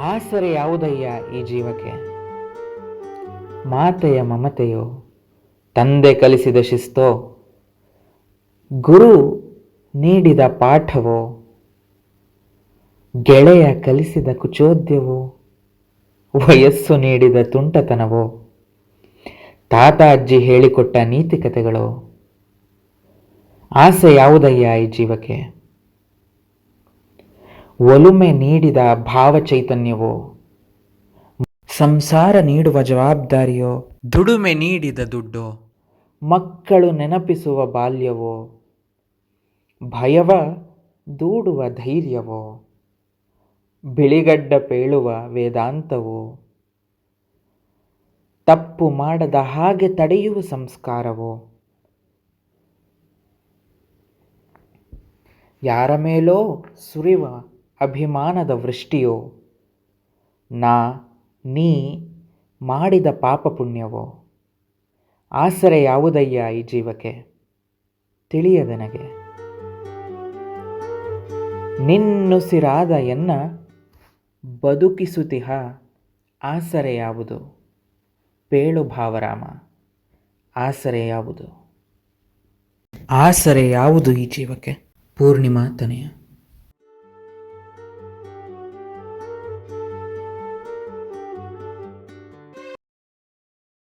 ಆಸರೆ ಯಾವುದಯ್ಯ ಈ ಜೀವಕ್ಕೆ? ಮಾತೆಯ ಮಮತೆಯೋ, ತಂದೆ ಕಲಿಸಿದ ಶಿಸ್ತೋ, ಗುರು ನೀಡಿದ ಪಾಠವೋ, ಗೆಳೆಯ ಕಲಿಸಿದ ಕುಚೋದ್ಯವೋ, ವಯಸ್ಸು ನೀಡಿದ ತುಂಟತನವೋ ತಾತ ಅಜ್ಜಿ ಹೇಳಿಕೊಟ್ಟ ನೀತಿಕತೆಗಳು, ಆಸೆ ಯಾವುದಯ್ಯ ಈ ಜೀವಕ್ಕೆ? ಒಲುಮೆ ನೀಡಿದ ಭಾವಚೈತನ್ಯವೋ. ಸಂಸಾರ ನೀಡುವ ಜವಾಬ್ದಾರಿಯೋ ದುಡುಮೆ ನೀಡಿದ ದುಡ್ಡು. ಮಕ್ಕಳು ನೆನಪಿಸುವ ಬಾಲ್ಯವೋ ಭಯವ ದೂಡುವ ಧೈರ್ಯವೋ. ಬಿಳಿಗಡ್ಡ ಪೇಳುವ ವೇದಾಂತವೋ. ತಪ್ಪು ಮಾಡದ ಹಾಗೆ ತಡೆಯುವ ಸಂಸ್ಕಾರವೋ. ಯಾರ ಮೇಲೋ ಸುರಿವ ಅಭಿಮಾನದ ವೃಷ್ಟಿಯೋ? ನಾ, ನೀ ಮಾಡಿದ ಪಾಪ ಪುಣ್ಯವೋ? ಆಸರೆ ಯಾವುದಯ್ಯ ಈ ಜೀವಕ್ಕೆ? ತಿಳಿಯದೆನಗೆ ನಿನ್ನುಸಿರಾದ ಎನ್ನ ಬದುಕಿಸುತಿಹ ಆಸರೆ ಯಾವುದು? ಪೇಳು ಭಾವರಾಮ, ಆಸರೆ ಯಾವುದು? ಆಸರೆ ಯಾವುದು ಈ ಜೀವಕ್ಕೆ? ಪೂರ್ಣಿಮಾ ತನೆಯ.